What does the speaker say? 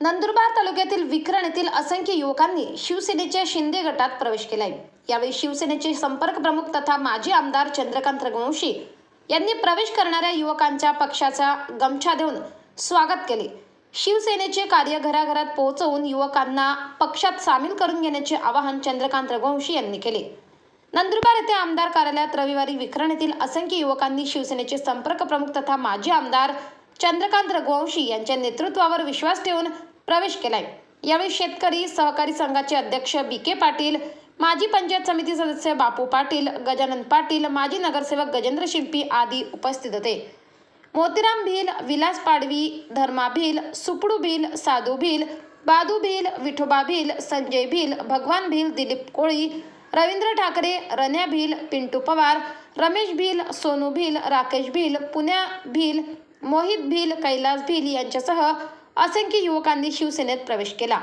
नंदुरबार तालुक्यातील विक्रण येथील असंख्य युवकांनी शिवसेनेच्या शिंदे गटात प्रवेश केलाय. यावेळी शिवसेनेचे संपर्क प्रमुख तथा माजी आमदार चंद्रकांत रघुवंशी यांनी प्रवेश करणाऱ्या युवकांच्या पक्षाचा गमछा देऊन स्वागत केले. शिवसेनेचे कार्य घराघरात पोहोचवून युवकांना पक्षात सामील करून घेण्याचे आवाहन चंद्रकांत रघुवंशी यांनी केले. नंदुरबार येथे आमदार कार्यालयात रविवारी विक्रण येथील असंख्य युवकांनी शिवसेनेचे संपर्क प्रमुख तथा माजी आमदार चंद्रकांत रघुवंशी यांच्या नेतृत्वावर विश्वास ठेवून प्रवेश केलाय. यावेळी शेतकरी सहकारी संघाचे अध्यक्ष बी के पाटील माजी पंचायत समिती सदस्य बापू पाटील गजानन पाटील माजी नगरसेवक गजेंद्र शिंपी आदी उपस्थित होते. मोतीराम भील विलास पाडवी धर्मा भील सुपडू भील साधू भील बादू भील विठोबा भील संजय भील भगवान भील दिलीप कोळी रवींद्र ठाकरे रण्या भील पिंटू पवार रमेश भील सोनू भील राकेश भील पुण्या भील मोहित भील कैलास भील यांच्यासह असंख्य युवकांनी शिवसेनेत प्रवेश केला.